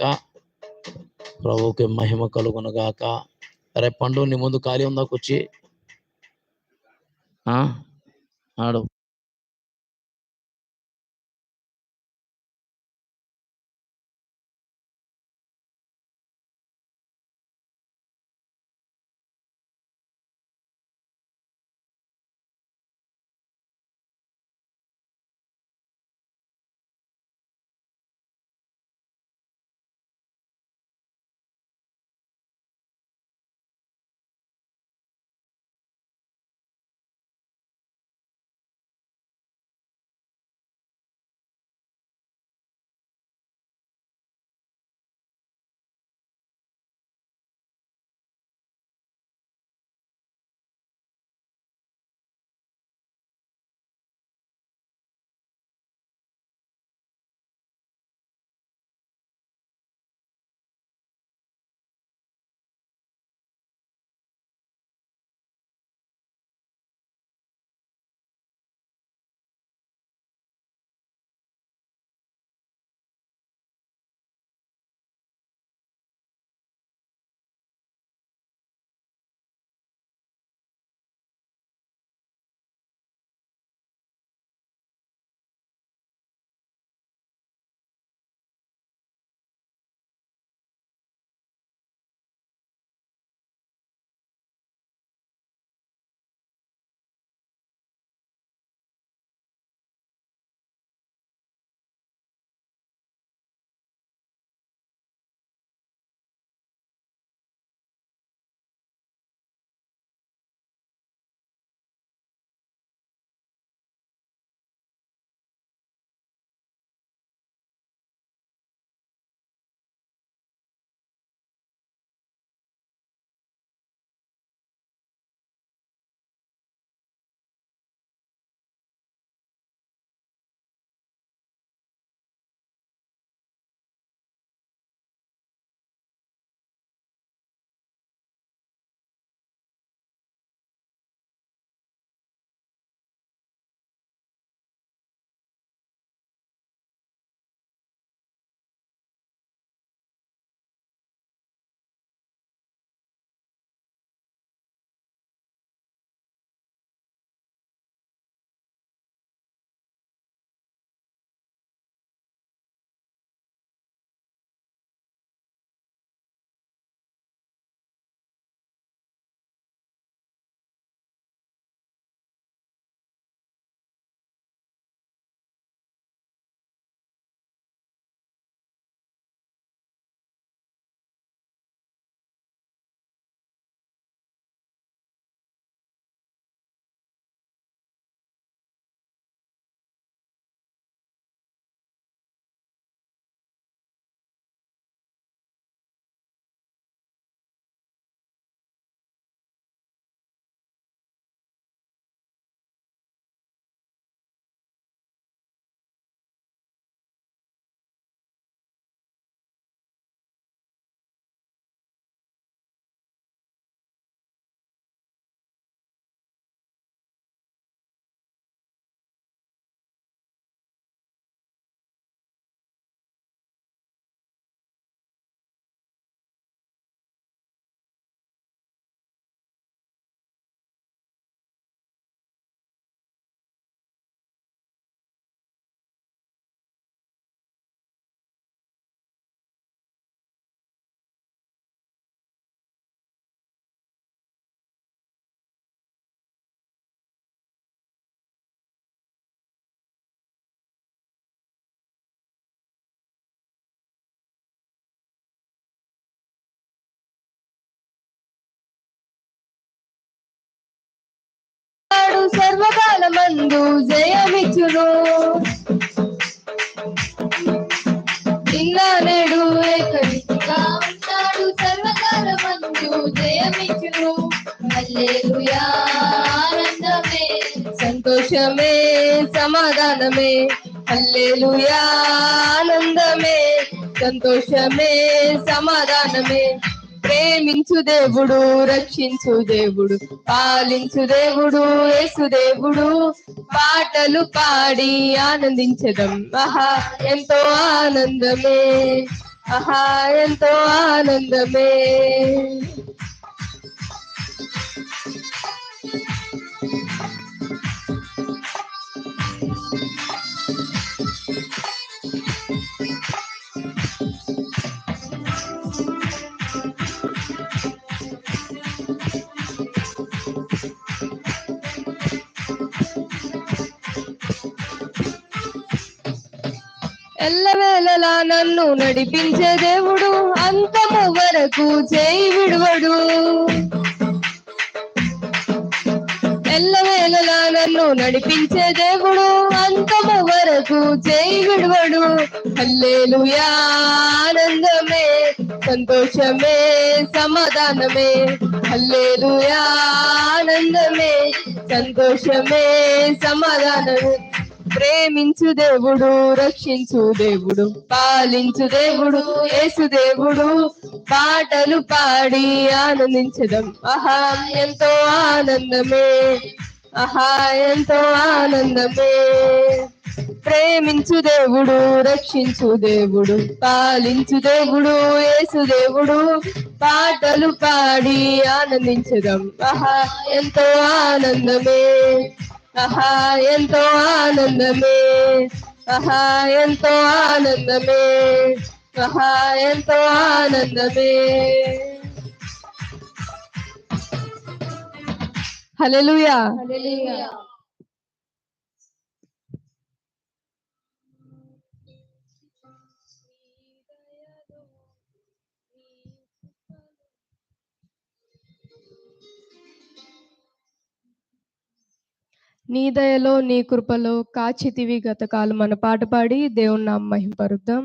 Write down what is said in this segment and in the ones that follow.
గాక ప్రభుకి మహిమ కలుగును గాక అరే పండు నీ ముందు ఖాళీ ఉందా కూర్చి ఆ? ఆడు సర్వకాలమందు జయమిచ్చును. ఇలా నేడు ఏకరీతిగా ఉన్నాడు సర్వకాలమందు జయమిచ్చును. హల్లెలూయా ఆనందమే సంతోషమే సమాధానమే. అల్లేలుయా ఆనందమే సంతోషమే సమాధానమే. ప్రేమించు దేవుడు రక్షించు దేవుడు పాలించు దేవుడు యేసు దేవుడు. పాటలు పాడి ఆనందించడం మహా ఎంతో ఆనందమే ఆహా ఎంతో ఆనందమే. ఎల్లవేళలా నన్ను నడిపించే దేవుడు అంతము వరకు చేయి విడువడు. ఎల్లవేళలా నన్ను నడిపించే దేవుడు అంతము వరకు చేయి విడువడు. హల్లేలుయా ఆనందమే సంతోషమే సమాధానమే. హల్లేలుయా ఆనందమే సంతోషమే సమాధానమే. ప్రేమించు దేవుడు రక్షించు దేవుడు పాలించు దేవుడు యేసు దేవుడు. పాటలు పాడి ఆనందించడం ఆహా ఎంతో ఆనందమే ఆహా ఎంతో ఆనందమే. ప్రేమించు దేవుడు రక్షించు దేవుడు పాలించు దేవుడు యేసు దేవుడు. పాటలు పాడి ఆనందించడం ఆహా ఎంతో ఆనందమే. ఆహా ఎంతో ఆనందమే. ఆహా ఎంతో ఆనందమే. ఆహా ఎంతో ఆనందమే. హల్లెలూయా. నీ దయలో నీ కృపలో కాచితివి గతకాలం మన పాట పాడి దేవుని నామ మహింపరుద్దాం.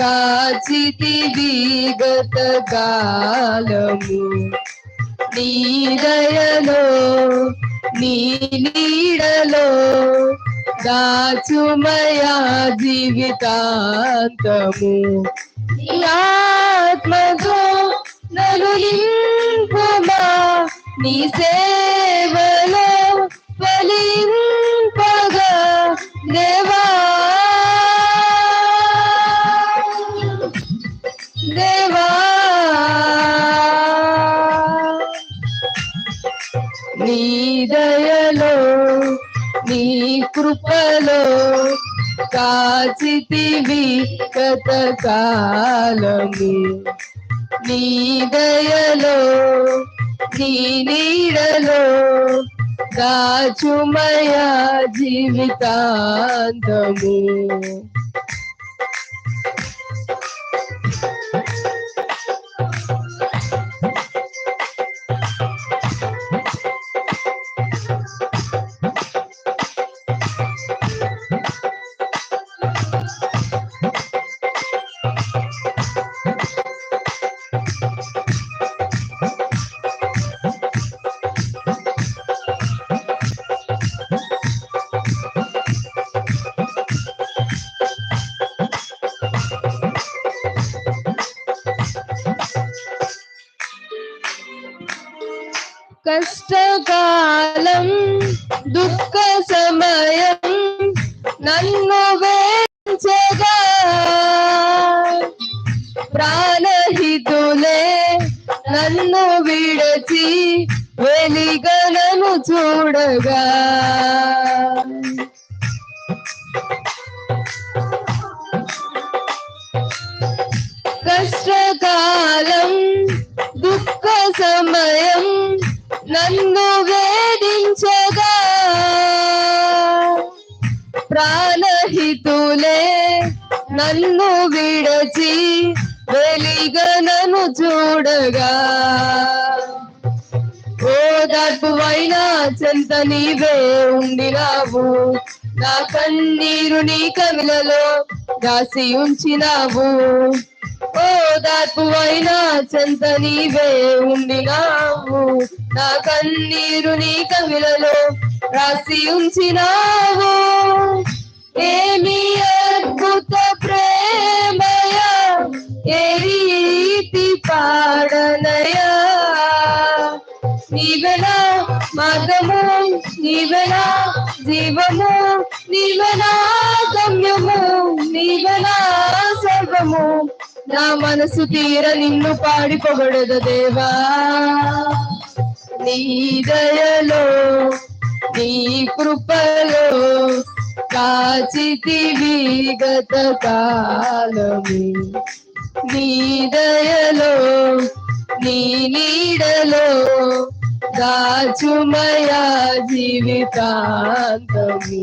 కాచితివి గత కాలము. నీడయలో నీ నీడలో దాచుమయా జీవితాంతము. ఆత్మతో నన్ను నీ సేవలో ఫలింపగా నీ దయలో నీ కృపలో కాచితివి గత కాలము. నీ దయలో నీ నీడలో దాచుమయా జీవితాంతము. నన్ను వేంచగా ప్రాణహితులే నన్ను విడచి వెలిగలను చూడగా. నన్ను విడచి వెలిగనను చూడగా. ఓదార్పువైనా చెంత నీవే ఉండినావు. నా కన్నీరు నీ కవిలలో దాసి ఉంచినావు. ఓదార్పువైనా చెంత నీవే ఉండినావు. నా కన్నీరు నీ కవిలలో రాసి ఉంచినావు. ఏమి అద్భుత ప్రేమయ? ఏ రీతి పాడనయా? నీవెనా మార్గము నీవెనా జీవము నీవెనా గమ్యము నీవెనా సర్వము. నా మనసు తీర నిన్ను పాడి పొగడదు దేవా. నీ దయలో నీ కృపలో కాచితివి గత కాలము నీ దయలో నీ నీడలో దాచుమయా జీవితాంతము.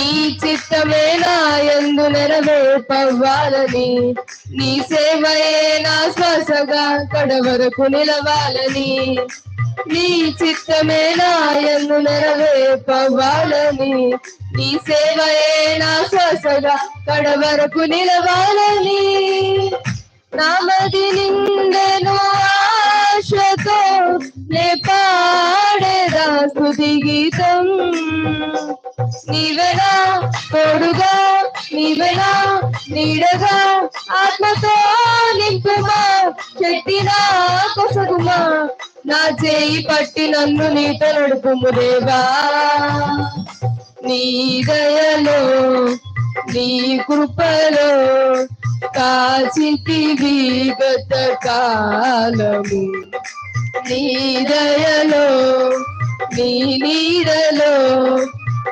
నీ చిత్తమే నా యందు నెరవేర్పవ్వాలని నీ సేవయే నా శ్వాసగా కడవరకు నిలవాలని. నీ చిత్తమే నా యందు నెరవేర్పవ్వాలని నీ సేవయే నా శ్వాసగా కడవరకు నిలవాలని. నామది నిందెను ఆశతో నే పాడేదా స్తుతి గీతం. నీవెనా తోడుగా నీవెనా నీడగా ఆత్మతో నింపుమా చెట్టినా కొసగుమా నా చేయి పట్టి నన్ను నీతో నడుపుము దేవా. నీ దయలో నీ కృపలో కాచితివి గత కాలము. నీ దయలో నీ నీడలో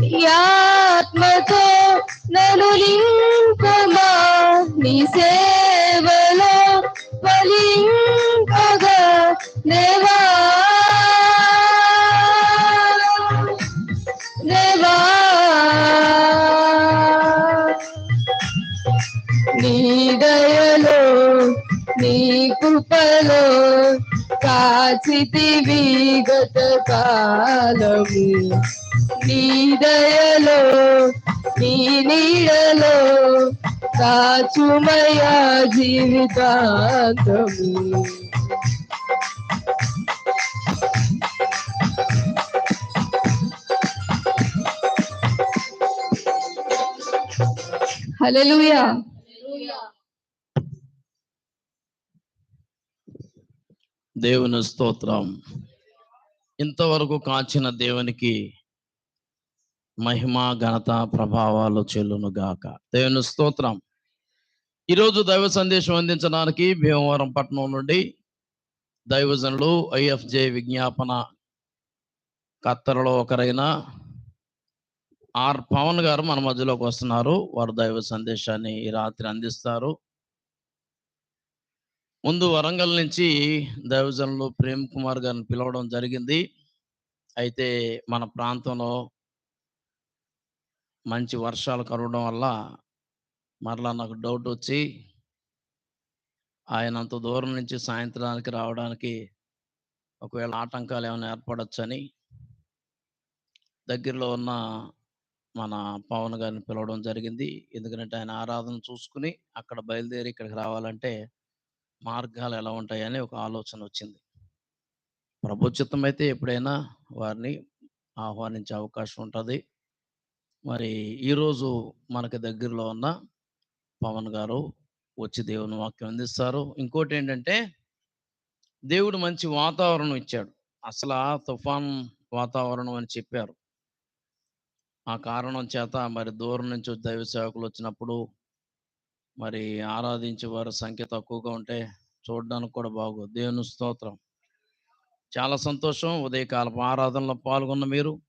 నీ ఆత్మతో నన్ను నింపమా నీ సేవలో ఫలింపగా దేవా. దేవా. నీ దయలో నీ కృపలో కాచితివి గత కాలము. నీ దయలో నీ నీడలో కాచుమయా జీవితాంతము. హల్లెలూయా. దేవుని స్తోత్రం. ఇంతవరకు కాచిన దేవునికి మహిమ ఘనత ప్రభావాలు చెల్లును గాక. దేవుని స్తోత్రం. ఈరోజు దైవ సందేశం అందించడానికి భీమవరం పట్టణం నుండి దైవజనులు ఐఎఫ్జే విజ్ఞాపన కత్తరలో ఒకరైన ఆర్ పవన్ గారు మన మధ్యలోకి వస్తున్నారు. వారు దైవ సందేశాన్ని ఈ రాత్రి అందిస్తారు. ముందు వరంగల్ నుంచి దైవజనులు ప్రేమ్ కుమార్ గారిని పిలవడం జరిగింది. అయితే మన ప్రాంతంలో మంచి వర్షాలు కరవడం వల్ల మరలా నాకు డౌట్ వచ్చి ఆయన అంత దూరం నుంచి సాయంత్రానికి రావడానికి ఒకవేళ ఆటంకాలు ఏమైనా ఏర్పడొచ్చని దగ్గరలో ఉన్న మన పవన్ గారిని పిలవడం జరిగింది. ఎందుకంటే ఆయన ఆరాధన చూసుకుని అక్కడ బయలుదేరి ఇక్కడికి రావాలంటే మార్గాలు ఎలా ఉంటాయని ఒక ఆలోచన వచ్చింది. ప్రభుత్వం అయితే ఎప్పుడైనా వారిని ఆహ్వానించే అవకాశం ఉంటుంది. మరి ఈరోజు మనకి దగ్గరలో ఉన్న పవన్ గారు వచ్చి దేవుని వాక్యం అందిస్తారు. ఇంకోటి ఏంటంటే దేవుడు మంచి వాతావరణం ఇచ్చాడు. అసలు ఆ తుఫాన్ వాతావరణం అని చెప్పారు. ఆ కారణం చేత మరి దూరం నుంచి దైవ సేవకులు వచ్చినప్పుడు మరి ఆరాధించే వారి సంఖ్య తక్కువగా ఉంటే చూడడానికి కూడా బాగోదు. దేవుని స్తోత్రం. చాలా సంతోషం. ఉదయకాలపు ఆరాధనలో పాల్గొన్న మీరు.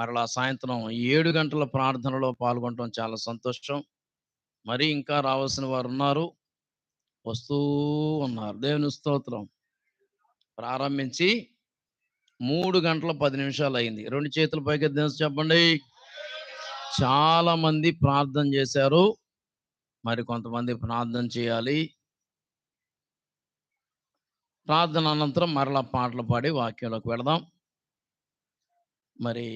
మరలా సాయంత్రం ఏడు గంటల ప్రార్థనలో పాల్గొనడం చాలా సంతోషం. మరి ఇంకా రావాల్సిన వారు ఉన్నారు వస్తూ ఉన్నారు. దేవుని స్తోత్రం. ప్రారంభించి మూడు గంటల పది నిమిషాలు అయింది. రెండు చేతుల పైకి దేవుని చెప్పండి. చాలా మంది ప్రార్థన చేశారు. మరి కొంతమంది ప్రార్థన చేయాలి. ప్రార్థన అనంతరం మరలా పాటలు పాడి వాక్యంలోకి వెళదాం. మరి